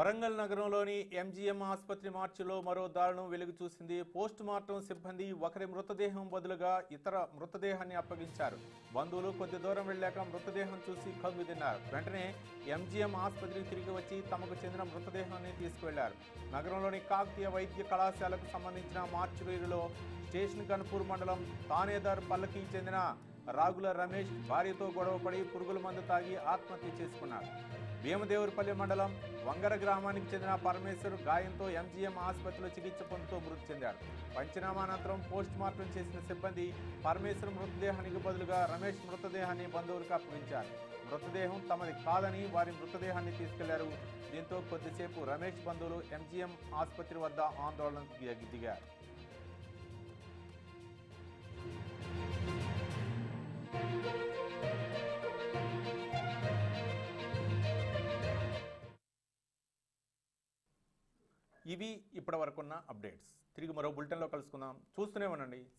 వరంగల్ నగరంలోని ఎంజీఎం ఆసుపత్రి మార్చిలో మరో దారుణం వెలుగు చూసింది. పోస్ట్ మార్టం సిబ్బంది ఒకరి మృతదేహం బదులుగా ఇతర మృతదేహాన్ని అప్పగించారు. బంధువులు కొద్ది దూరం వెళ్ళాక మృతదేహం చూసి కంగు తిన్నారు. వెంటనే ఎంజీఎం ఆసుపత్రికి తిరిగి వచ్చి తమకు చెందిన మృతదేహాన్ని తీసుకువెళ్ళారు. నగరంలోని కాకతీయ వైద్య కళాశాలకు సంబంధించిన మార్చురీలో స్టేషన్ కన్పూర్ మండలం తానేదార్ పల్లకి చెందిన రాగుల రమేష్ భార్యతో గొడవపడి పురుగుల మందు తాగి ఆత్మహత్య చేసుకున్నారు. భీమదేవరపల్లి మండలం వంగర గ్రామానికి చెందిన పరమేశ్వర్ గాయంతో ఎంజీఎం ఆసుపత్రిలో చికిత్స పొందుతూ మృతి చెందాడు. పంచనామా అనంతరం పోస్ట్ మార్టం చేసిన సిబ్బంది పరమేశ్వర్ మృతదేహానికి బదులుగా రమేష్ మృతదేహాన్ని బంధువులకు అప్పగించారు. మృతదేహం తమది కాదని వారి మృతదేహాన్ని తీసుకెళ్ళారు. దీంతో కొద్దిసేపు రమేష్ బంధువులు ఎంజీఎం ఆసుపత్రి వద్ద ఆందోళనకు దిగ- దిగారు. ఇవి ఇప్పటి వరకున్న అప్డేట్స్. తిరిగి మరో బులెటిన్లో కలుసుకుందాం. చూస్తూనే ఉండండి.